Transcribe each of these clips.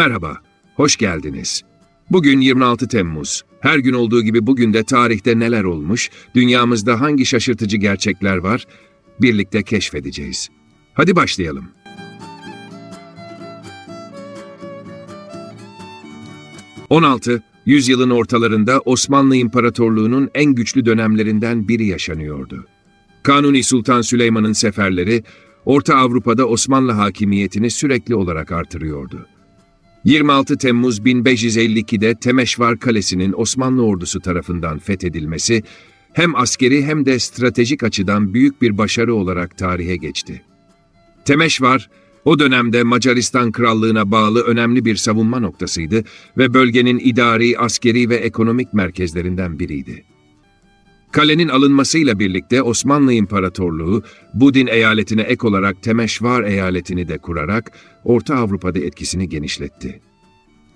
Merhaba, hoş geldiniz. Bugün 26 Temmuz. Her gün olduğu gibi bugün de tarihte neler olmuş, dünyamızda hangi şaşırtıcı gerçekler var, birlikte keşfedeceğiz. Hadi başlayalım. ...16, yüzyılın ortalarında Osmanlı İmparatorluğu'nun en güçlü dönemlerinden biri yaşanıyordu. Kanuni Sultan Süleyman'ın seferleri, Orta Avrupa'da Osmanlı hakimiyetini sürekli olarak artırıyordu. 26 Temmuz 1552'de Temeşvar Kalesi'nin Osmanlı ordusu tarafından fethedilmesi, hem askeri hem de stratejik açıdan büyük bir başarı olarak tarihe geçti. Temeşvar, o dönemde Macaristan Krallığı'na bağlı önemli bir savunma noktasıydı ve bölgenin idari, askeri ve ekonomik merkezlerinden biriydi. Kalenin alınmasıyla birlikte Osmanlı İmparatorluğu, Budin eyaletine ek olarak Temeşvar eyaletini de kurarak Orta Avrupa'da etkisini genişletti.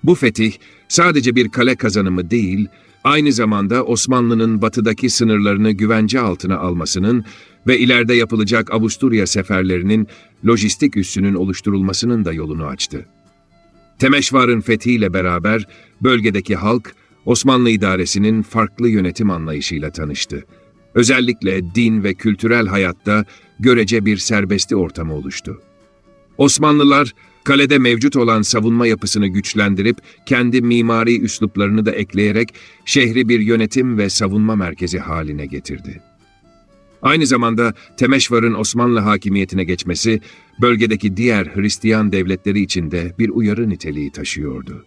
Bu fetih sadece bir kale kazanımı değil, aynı zamanda Osmanlı'nın batıdaki sınırlarını güvence altına almasının ve ileride yapılacak Avusturya seferlerinin lojistik üssünün oluşturulmasının da yolunu açtı. Temeşvar'ın fethiyle beraber bölgedeki halk, Osmanlı idaresinin farklı yönetim anlayışıyla tanıştı. Özellikle din ve kültürel hayatta görece bir serbesti ortamı oluştu. Osmanlılar, kalede mevcut olan savunma yapısını güçlendirip kendi mimari üsluplarını da ekleyerek şehri bir yönetim ve savunma merkezi haline getirdi. Aynı zamanda Temeşvar'ın Osmanlı hakimiyetine geçmesi, bölgedeki diğer Hristiyan devletleri için de bir uyarı niteliği taşıyordu.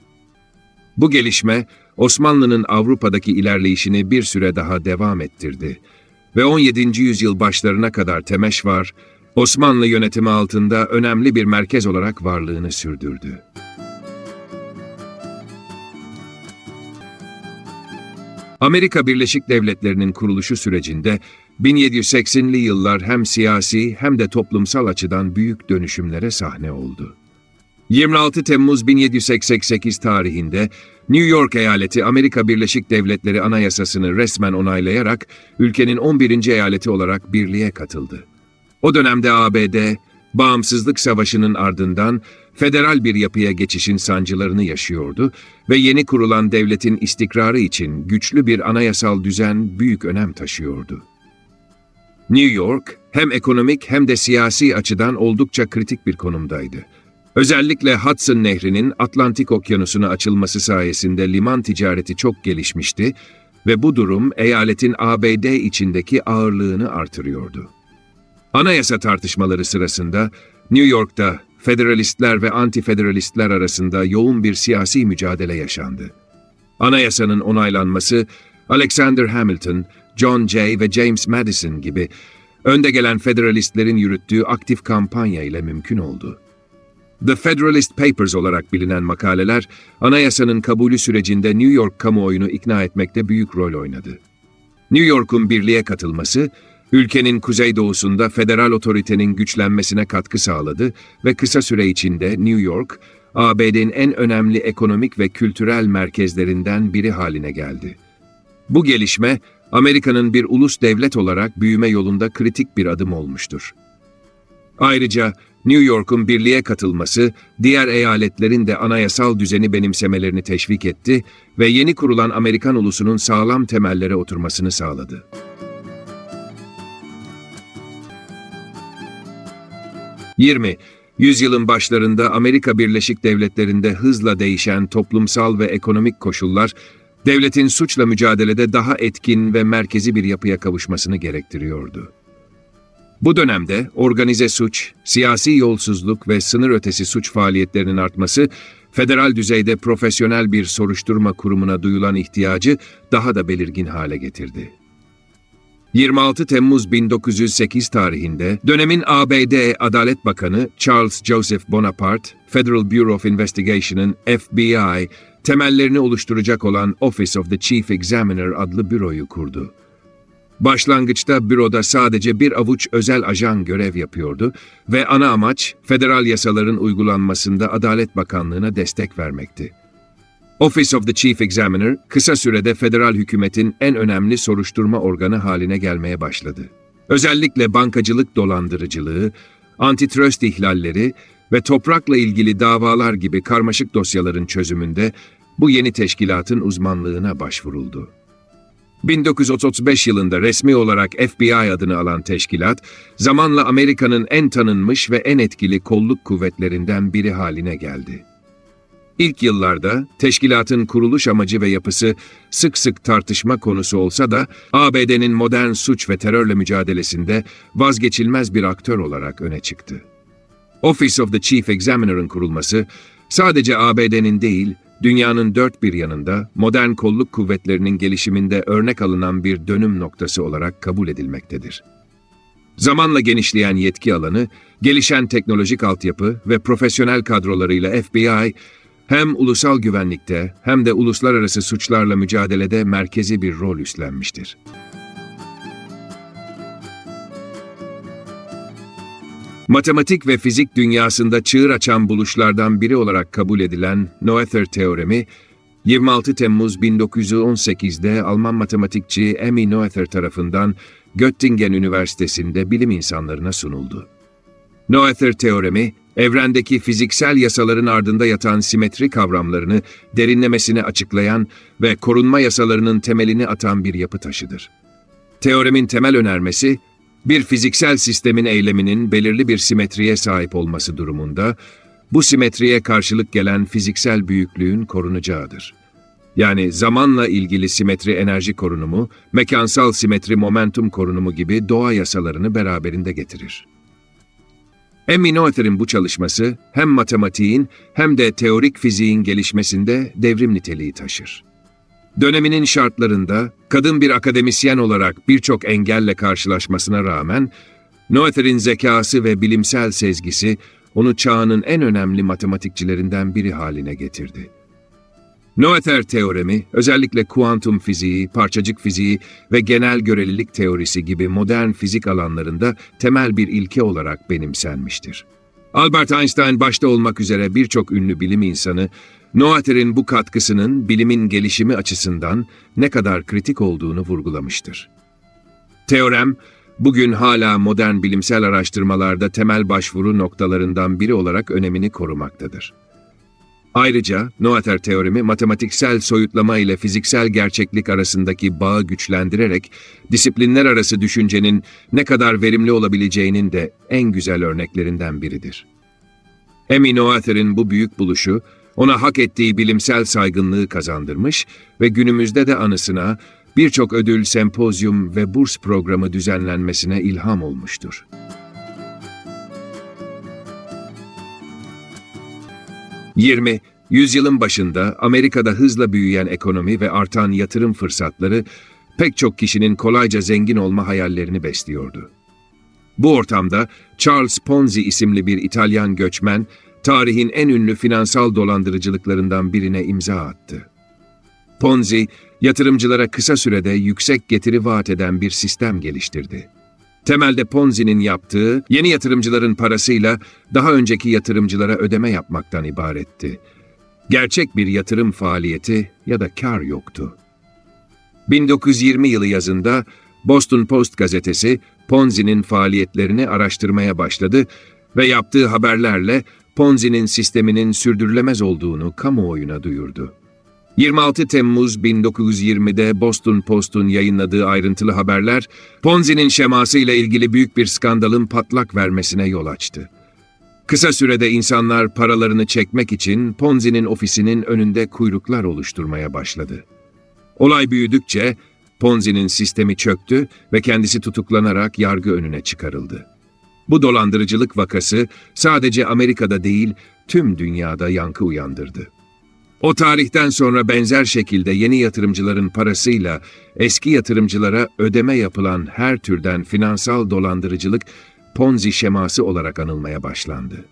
Bu gelişme, Osmanlı'nın Avrupa'daki ilerleyişini bir süre daha devam ettirdi ve 17. yüzyıl başlarına kadar Temeşvar, Osmanlı yönetimi altında önemli bir merkez olarak varlığını sürdürdü. Amerika Birleşik Devletleri'nin kuruluşu sürecinde 1780'li yıllar hem siyasi hem de toplumsal açıdan büyük dönüşümlere sahne oldu. 26 Temmuz 1788 tarihinde New York eyaleti Amerika Birleşik Devletleri Anayasası'nı resmen onaylayarak ülkenin 11. eyaleti olarak birliğe katıldı. O dönemde ABD, Bağımsızlık Savaşı'nın ardından federal bir yapıya geçişin sancılarını yaşıyordu ve yeni kurulan devletin istikrarı için güçlü bir anayasal düzen büyük önem taşıyordu. New York hem ekonomik hem de siyasi açıdan oldukça kritik bir konumdaydı. Özellikle Hudson Nehri'nin Atlantik Okyanusu'na açılması sayesinde liman ticareti çok gelişmişti ve bu durum eyaletin ABD içindeki ağırlığını artırıyordu. Anayasa tartışmaları sırasında New York'ta Federalistler ve Anti-Federalistler arasında yoğun bir siyasi mücadele yaşandı. Anayasanın onaylanması Alexander Hamilton, John Jay ve James Madison gibi önde gelen Federalistlerin yürüttüğü aktif kampanya ile mümkün oldu. The Federalist Papers olarak bilinen makaleler, anayasanın kabulü sürecinde New York kamuoyunu ikna etmekte büyük rol oynadı. New York'un birliğe katılması, ülkenin kuzeydoğusunda federal otoritenin güçlenmesine katkı sağladı ve kısa süre içinde New York, ABD'nin en önemli ekonomik ve kültürel merkezlerinden biri haline geldi. Bu gelişme, Amerika'nın bir ulus devlet olarak büyüme yolunda kritik bir adım olmuştur. Ayrıca New York'un birliğe katılması, diğer eyaletlerin de anayasal düzeni benimsemelerini teşvik etti ve yeni kurulan Amerikan ulusunun sağlam temellere oturmasını sağladı. Yirmi, Yüzyılın başlarında Amerika Birleşik Devletleri'nde hızla değişen toplumsal ve ekonomik koşullar, devletin suçla mücadelede daha etkin ve merkezi bir yapıya kavuşmasını gerektiriyordu. Bu dönemde organize suç, siyasi yolsuzluk ve sınır ötesi suç faaliyetlerinin artması, federal düzeyde profesyonel bir soruşturma kurumuna duyulan ihtiyacı daha da belirgin hale getirdi. 26 Temmuz 1908 tarihinde dönemin ABD Adalet Bakanı Charles Joseph Bonaparte, Federal Bureau of Investigation'ın FBI temellerini oluşturacak olan Office of the Chief Examiner adlı büroyu kurdu. Başlangıçta büroda sadece bir avuç özel ajan görev yapıyordu ve ana amaç federal yasaların uygulanmasında Adalet Bakanlığı'na destek vermekti. Office of the Chief Examiner kısa sürede federal hükümetin en önemli soruşturma organı haline gelmeye başladı. Özellikle bankacılık dolandırıcılığı, antitrust ihlalleri ve toprakla ilgili davalar gibi karmaşık dosyaların çözümünde bu yeni teşkilatın uzmanlığına başvuruldu. 1935 yılında resmi olarak FBI adını alan teşkilat, zamanla Amerika'nın en tanınmış ve en etkili kolluk kuvvetlerinden biri haline geldi. İlk yıllarda teşkilatın kuruluş amacı ve yapısı sık sık tartışma konusu olsa da ABD'nin modern suç ve terörle mücadelesinde vazgeçilmez bir aktör olarak öne çıktı. Office of the Chief Examiner'ın kurulması sadece ABD'nin değil, dünyanın dört bir yanında modern kolluk kuvvetlerinin gelişiminde örnek alınan bir dönüm noktası olarak kabul edilmektedir. Zamanla genişleyen yetki alanı, gelişen teknolojik altyapı ve profesyonel kadrolarıyla FBI, hem ulusal güvenlikte hem de uluslararası suçlarla mücadelede merkezi bir rol üstlenmiştir. Matematik ve fizik dünyasında çığır açan buluşlardan biri olarak kabul edilen Noether teoremi, 26 Temmuz 1918'de Alman matematikçi Emmy Noether tarafından Göttingen Üniversitesi'nde bilim insanlarına sunuldu. Noether teoremi, evrendeki fiziksel yasaların ardında yatan simetri kavramlarını derinlemesine açıklayan ve korunma yasalarının temelini atan bir yapı taşıdır. Teoremin temel önermesi, bir fiziksel sistemin eyleminin belirli bir simetriye sahip olması durumunda, bu simetriye karşılık gelen fiziksel büyüklüğün korunacağıdır. Yani zamanla ilgili simetri enerji korunumu, mekansal simetri momentum korunumu gibi doğa yasalarını beraberinde getirir. Emmy Noether'in bu çalışması hem matematiğin hem de teorik fiziğin gelişmesinde devrim niteliği taşır. Döneminin şartlarında kadın bir akademisyen olarak birçok engelle karşılaşmasına rağmen Noether'in zekası ve bilimsel sezgisi onu çağının en önemli matematikçilerinden biri haline getirdi. Noether teoremi, özellikle kuantum fiziği, parçacık fiziği ve genel görelilik teorisi gibi modern fizik alanlarında temel bir ilke olarak benimsenmiştir. Albert Einstein başta olmak üzere birçok ünlü bilim insanı, Noether'in bu katkısının bilimin gelişimi açısından ne kadar kritik olduğunu vurgulamıştır. Teorem, bugün hala modern bilimsel araştırmalarda temel başvuru noktalarından biri olarak önemini korumaktadır. Ayrıca Noether teoremi matematiksel soyutlama ile fiziksel gerçeklik arasındaki bağı güçlendirerek disiplinler arası düşüncenin ne kadar verimli olabileceğinin de en güzel örneklerinden biridir. Emmy Noether'in bu büyük buluşu ona hak ettiği bilimsel saygınlığı kazandırmış ve günümüzde de anısına birçok ödül, sempozyum ve burs programı düzenlenmesine ilham olmuştur. 20. Yüzyılın başında Amerika'da hızla büyüyen ekonomi ve artan yatırım fırsatları pek çok kişinin kolayca zengin olma hayallerini besliyordu. Bu ortamda Charles Ponzi isimli bir İtalyan göçmen, tarihin en ünlü finansal dolandırıcılıklarından birine imza attı. Ponzi, yatırımcılara kısa sürede yüksek getiri vaat eden bir sistem geliştirdi. Temelde Ponzi'nin yaptığı, yeni yatırımcıların parasıyla daha önceki yatırımcılara ödeme yapmaktan ibaretti. Gerçek bir yatırım faaliyeti ya da kar yoktu. 1920 yılı yazında Boston Post gazetesi Ponzi'nin faaliyetlerini araştırmaya başladı ve yaptığı haberlerle Ponzi'nin sisteminin sürdürülemez olduğunu kamuoyuna duyurdu. 26 Temmuz 1920'de Boston Post'un yayınladığı ayrıntılı haberler, Ponzi'nin şeması ile ilgili büyük bir skandalın patlak vermesine yol açtı. Kısa sürede insanlar paralarını çekmek için Ponzi'nin ofisinin önünde kuyruklar oluşturmaya başladı. Olay büyüdükçe Ponzi'nin sistemi çöktü ve kendisi tutuklanarak yargı önüne çıkarıldı. Bu dolandırıcılık vakası sadece Amerika'da değil, tüm dünyada yankı uyandırdı. O tarihten sonra benzer şekilde yeni yatırımcıların parasıyla eski yatırımcılara ödeme yapılan her türden finansal dolandırıcılık Ponzi şeması olarak anılmaya başlandı.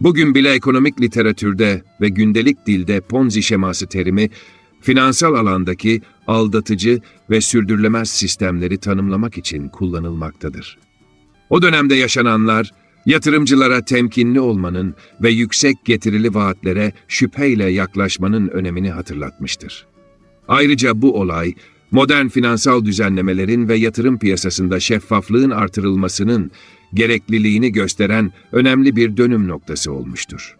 Bugün bile ekonomik literatürde ve gündelik dilde Ponzi şeması terimi finansal alandaki aldatıcı ve sürdürülemez sistemleri tanımlamak için kullanılmaktadır. O dönemde yaşananlar Yatırımcılara temkinli olmanın ve yüksek getirili vaatlere şüpheyle yaklaşmanın önemini hatırlatmıştır. Ayrıca bu olay, modern finansal düzenlemelerin ve yatırım piyasasında şeffaflığın artırılmasının gerekliliğini gösteren önemli bir dönüm noktası olmuştur.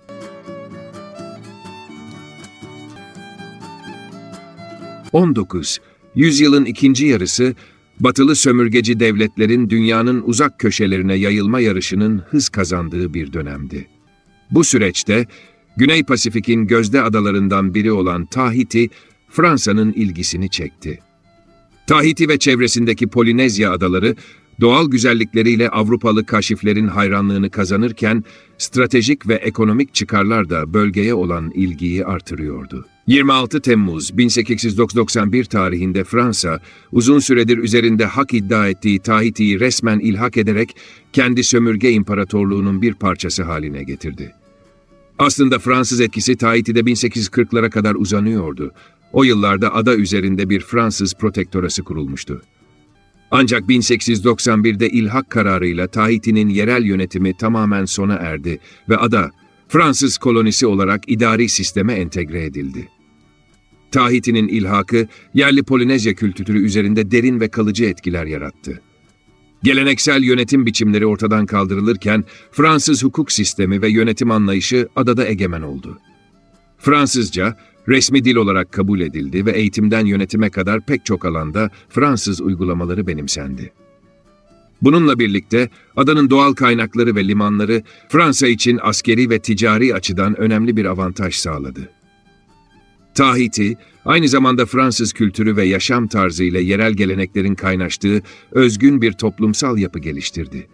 ...19. Yüzyılın ikinci yarısı, batılı sömürgeci devletlerin dünyanın uzak köşelerine yayılma yarışının hız kazandığı bir dönemdi. Bu süreçte, Güney Pasifik'in gözde adalarından biri olan Tahiti, Fransa'nın ilgisini çekti. Tahiti ve çevresindeki Polinezya adaları, doğal güzellikleriyle Avrupalı kaşiflerin hayranlığını kazanırken, stratejik ve ekonomik çıkarlar da bölgeye olan ilgiyi artırıyordu. 26 Temmuz 1891 tarihinde Fransa, uzun süredir üzerinde hak iddia ettiği Tahiti'yi resmen ilhak ederek kendi sömürge imparatorluğunun bir parçası haline getirdi. Aslında Fransız etkisi Tahiti'de 1840'lara kadar uzanıyordu. O yıllarda ada üzerinde bir Fransız protektorası kurulmuştu. Ancak 1891'de ilhak kararıyla Tahiti'nin yerel yönetimi tamamen sona erdi ve ada Fransız kolonisi olarak idari sisteme entegre edildi. Tahiti'nin ilhakı yerli Polinezya kültürü üzerinde derin ve kalıcı etkiler yarattı. Geleneksel yönetim biçimleri ortadan kaldırılırken Fransız hukuk sistemi ve yönetim anlayışı adada egemen oldu. Fransızca resmi dil olarak kabul edildi ve eğitimden yönetime kadar pek çok alanda Fransız uygulamaları benimsendi. Bununla birlikte adanın doğal kaynakları ve limanları Fransa için askeri ve ticari açıdan önemli bir avantaj sağladı. Tahiti, aynı zamanda Fransız kültürü ve yaşam tarzı ile yerel geleneklerin kaynaştığı özgün bir toplumsal yapı geliştirdi.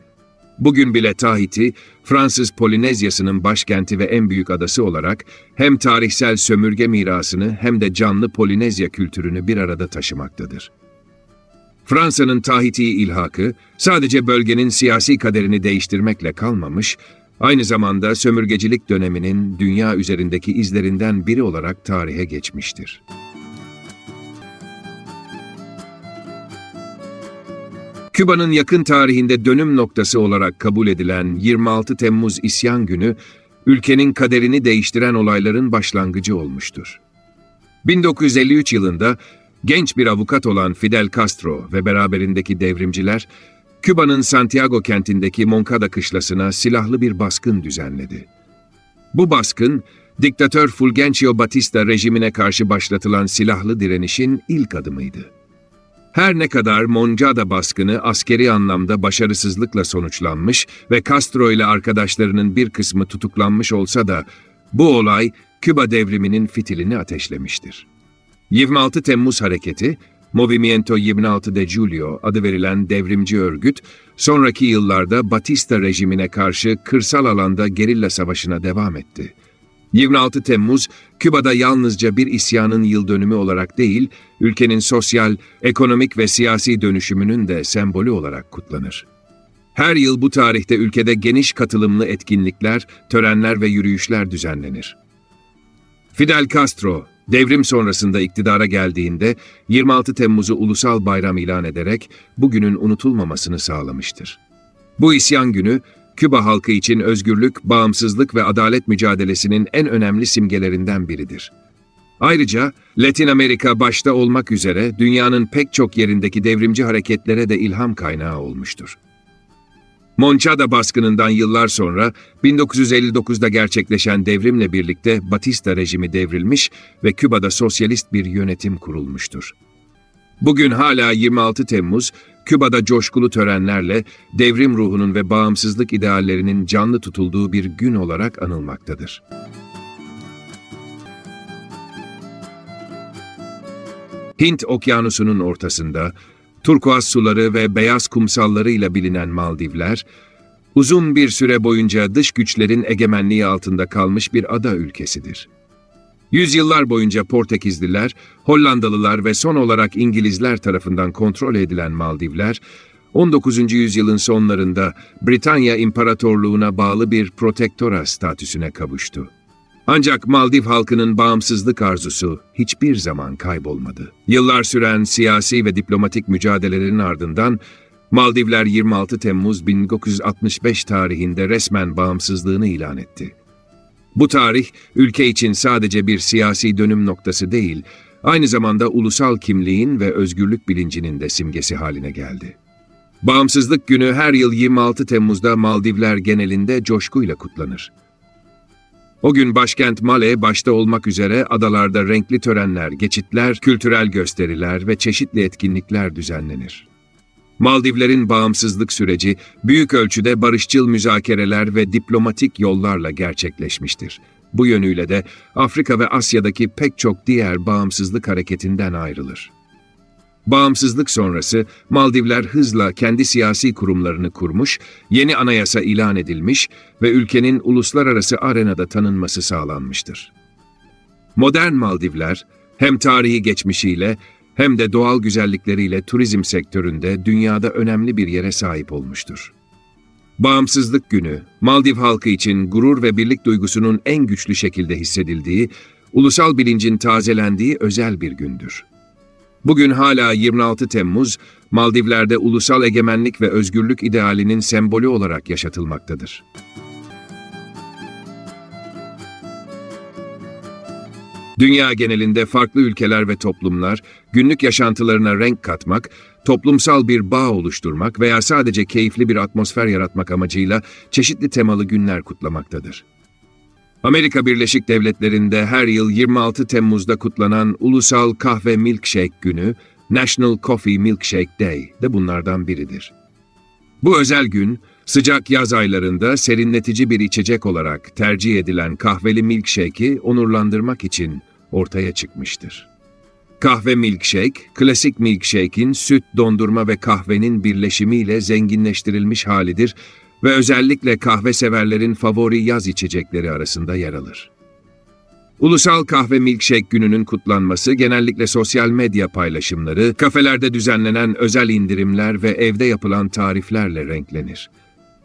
Bugün bile Tahiti, Fransız Polinezyası'nın başkenti ve en büyük adası olarak hem tarihsel sömürge mirasını hem de canlı Polinezya kültürünü bir arada taşımaktadır. Fransa'nın Tahiti'yi ilhakı sadece bölgenin siyasi kaderini değiştirmekle kalmamış, aynı zamanda sömürgecilik döneminin dünya üzerindeki izlerinden biri olarak tarihe geçmiştir. Küba'nın yakın tarihinde dönüm noktası olarak kabul edilen 26 Temmuz İsyan Günü, ülkenin kaderini değiştiren olayların başlangıcı olmuştur. 1953 yılında genç bir avukat olan Fidel Castro ve beraberindeki devrimciler, Küba'nın Santiago kentindeki Moncada kışlasına silahlı bir baskın düzenledi. Bu baskın, diktatör Fulgencio Batista rejimine karşı başlatılan silahlı direnişin ilk adımıydı. Her ne kadar Moncada baskını askeri anlamda başarısızlıkla sonuçlanmış ve Castro ile arkadaşlarının bir kısmı tutuklanmış olsa da bu olay Küba devriminin fitilini ateşlemiştir. 26 Temmuz hareketi, Movimiento 26 de Julio adı verilen devrimci örgüt, sonraki yıllarda Batista rejimine karşı kırsal alanda gerilla savaşına devam etti. 26 Temmuz, Küba'da yalnızca bir isyanın yıl dönümü olarak değil, ülkenin sosyal, ekonomik ve siyasi dönüşümünün de sembolü olarak kutlanır. Her yıl bu tarihte ülkede geniş katılımlı etkinlikler, törenler ve yürüyüşler düzenlenir. Fidel Castro, devrim sonrasında iktidara geldiğinde 26 Temmuz'u ulusal bayram ilan ederek bugünün unutulmamasını sağlamıştır. Bu isyan günü, Küba halkı için özgürlük, bağımsızlık ve adalet mücadelesinin en önemli simgelerinden biridir. Ayrıca Latin Amerika başta olmak üzere dünyanın pek çok yerindeki devrimci hareketlere de ilham kaynağı olmuştur. Monçada baskınından yıllar sonra 1959'da gerçekleşen devrimle birlikte Batista rejimi devrilmiş ve Küba'da sosyalist bir yönetim kurulmuştur. Bugün hala 26 Temmuz, Küba'da coşkulu törenlerle devrim ruhunun ve bağımsızlık ideallerinin canlı tutulduğu bir gün olarak anılmaktadır. Hint Okyanusu'nun ortasında, turkuaz suları ve beyaz kumsallarıyla bilinen Maldivler, uzun bir süre boyunca dış güçlerin egemenliği altında kalmış bir ada ülkesidir. Yüzyıllar boyunca Portekizliler, Hollandalılar ve son olarak İngilizler tarafından kontrol edilen Maldivler, 19. yüzyılın sonlarında Britanya İmparatorluğu'na bağlı bir protektora statüsüne kavuştu. Ancak Maldiv halkının bağımsızlık arzusu hiçbir zaman kaybolmadı. Yıllar süren siyasi ve diplomatik mücadelelerin ardından Maldivler 26 Temmuz 1965 tarihinde resmen bağımsızlığını ilan etti. Bu tarih, ülke için sadece bir siyasi dönüm noktası değil, aynı zamanda ulusal kimliğin ve özgürlük bilincinin de simgesi haline geldi. Bağımsızlık Günü her yıl 26 Temmuz'da Maldivler genelinde coşkuyla kutlanır. O gün başkent Male başta olmak üzere adalarda renkli törenler, geçitler, kültürel gösteriler ve çeşitli etkinlikler düzenlenir. Maldivlerin bağımsızlık süreci büyük ölçüde barışçıl müzakereler ve diplomatik yollarla gerçekleşmiştir. Bu yönüyle de Afrika ve Asya'daki pek çok diğer bağımsızlık hareketinden ayrılır. Bağımsızlık sonrası Maldivler hızla kendi siyasi kurumlarını kurmuş, yeni anayasa ilan edilmiş ve ülkenin uluslararası arenada tanınması sağlanmıştır. Modern Maldivler hem tarihi geçmişiyle hem de doğal güzellikleriyle turizm sektöründe dünyada önemli bir yere sahip olmuştur. Bağımsızlık Günü, Maldiv halkı için gurur ve birlik duygusunun en güçlü şekilde hissedildiği, ulusal bilincin tazelendiği özel bir gündür. Bugün hala 26 Temmuz, Maldivler'de ulusal egemenlik ve özgürlük idealinin sembolü olarak yaşatılmaktadır. Dünya genelinde farklı ülkeler ve toplumlar günlük yaşantılarına renk katmak, toplumsal bir bağ oluşturmak veya sadece keyifli bir atmosfer yaratmak amacıyla çeşitli temalı günler kutlamaktadır. Amerika Birleşik Devletleri'nde her yıl 26 Temmuz'da kutlanan Ulusal Kahve Milkshake Günü, National Coffee Milkshake Day de bunlardan biridir. Bu özel gün, sıcak yaz aylarında serinletici bir içecek olarak tercih edilen kahveli milkshake'i onurlandırmak için ortaya çıkmıştır. Kahve milkshake, klasik milkshake'in süt, dondurma ve kahvenin birleşimiyle zenginleştirilmiş halidir ve özellikle kahve severlerin favori yaz içecekleri arasında yer alır. Ulusal Kahve Milkshake gününün kutlanması genellikle sosyal medya paylaşımları, kafelerde düzenlenen özel indirimler ve evde yapılan tariflerle renklenir.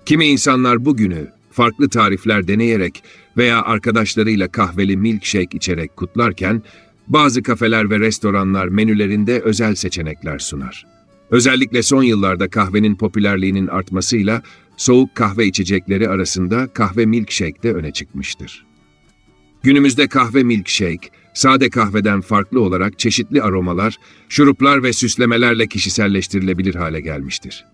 Kimi insanlar bu günü farklı tarifler deneyerek veya arkadaşlarıyla kahveli milkshake içerek kutlarken, bazı kafeler ve restoranlar menülerinde özel seçenekler sunar. Özellikle son yıllarda kahvenin popülerliğinin artmasıyla soğuk kahve içecekleri arasında kahve milkshake de öne çıkmıştır. Günümüzde kahve milkshake, sade kahveden farklı olarak çeşitli aromalar, şuruplar ve süslemelerle kişiselleştirilebilir hale gelmiştir.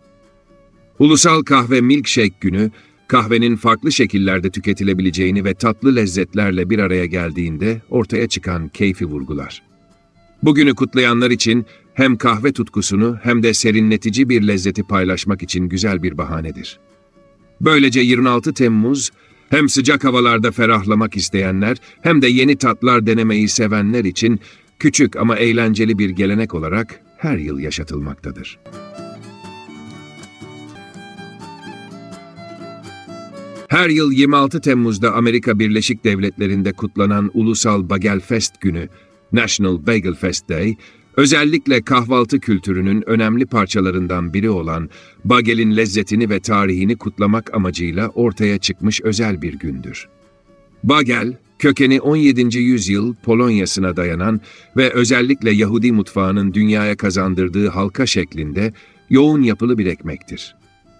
Ulusal Kahve Milkshake Günü, kahvenin farklı şekillerde tüketilebileceğini ve tatlı lezzetlerle bir araya geldiğinde ortaya çıkan keyfi vurgular. Bugünü kutlayanlar için hem kahve tutkusunu hem de serinletici bir lezzeti paylaşmak için güzel bir bahanedir. Böylece 26 Temmuz hem sıcak havalarda ferahlamak isteyenler hem de yeni tatlar denemeyi sevenler için küçük ama eğlenceli bir gelenek olarak her yıl yaşatılmaktadır. Her yıl 26 Temmuz'da Amerika Birleşik Devletleri'nde kutlanan Ulusal Bagel Fest Günü, National Bagel Fest Day, özellikle kahvaltı kültürünün önemli parçalarından biri olan bagelin lezzetini ve tarihini kutlamak amacıyla ortaya çıkmış özel bir gündür. Bagel, kökeni 17. yüzyıl Polonya'sına dayanan ve özellikle Yahudi mutfağının dünyaya kazandırdığı halka şeklinde yoğun yapılı bir ekmektir.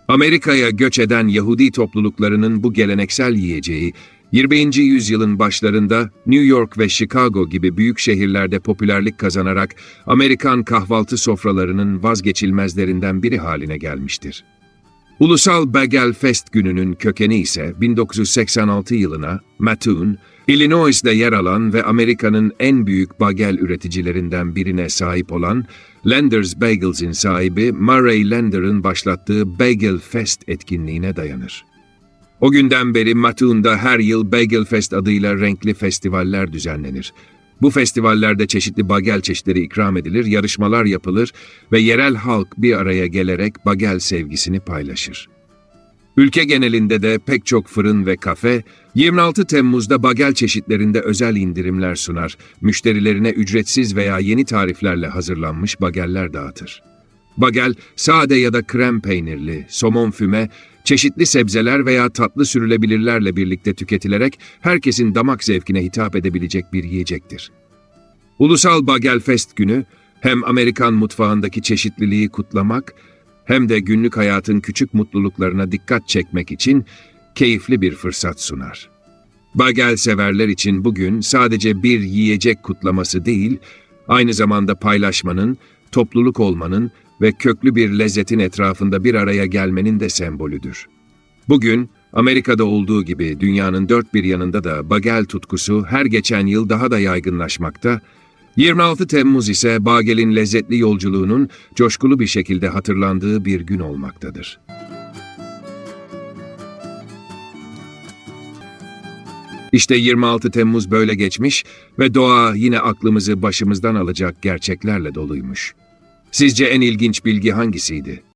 Amerika'ya göç eden Yahudi topluluklarının bu geleneksel yiyeceği, 20. yüzyılın başlarında New York ve Chicago gibi büyük şehirlerde popülerlik kazanarak Amerikan kahvaltı sofralarının vazgeçilmezlerinden biri haline gelmiştir. Ulusal Bagel Fest gününün kökeni ise 1986 yılına Mattoon, Illinois'de yer alan ve Amerika'nın en büyük bagel üreticilerinden birine sahip olan Landers Bagels'in sahibi Murray Lander'ın başlattığı Bagel Fest etkinliğine dayanır. O günden beri Mattoon'da her yıl Bagel Fest adıyla renkli festivaller düzenlenir. Bu festivallerde çeşitli bagel çeşitleri ikram edilir, yarışmalar yapılır ve yerel halk bir araya gelerek bagel sevgisini paylaşır. Ülke genelinde de pek çok fırın ve kafe 26 Temmuz'da bagel çeşitlerinde özel indirimler sunar, müşterilerine ücretsiz veya yeni tariflerle hazırlanmış bageller dağıtır. Bagel, sade ya da krem peynirli, somon füme, çeşitli sebzeler veya tatlı sürülebilirlerle birlikte tüketilerek herkesin damak zevkine hitap edebilecek bir yiyecektir. Ulusal Bagel Fest günü hem Amerikan mutfağındaki çeşitliliği kutlamak hem de günlük hayatın küçük mutluluklarına dikkat çekmek için keyifli bir fırsat sunar. Bagel severler için bugün sadece bir yiyecek kutlaması değil, aynı zamanda paylaşmanın, topluluk olmanın ve köklü bir lezzetin etrafında bir araya gelmenin de sembolüdür. Bugün Amerika'da olduğu gibi dünyanın dört bir yanında da bagel tutkusu her geçen yıl daha da yaygınlaşmakta, 26 Temmuz ise bagelin lezzetli yolculuğunun coşkulu bir şekilde hatırlandığı bir gün olmaktadır. İşte 26 Temmuz böyle geçmiş ve doğa yine aklımızı başımızdan alacak gerçeklerle doluymuş. Sizce en ilginç bilgi hangisiydi?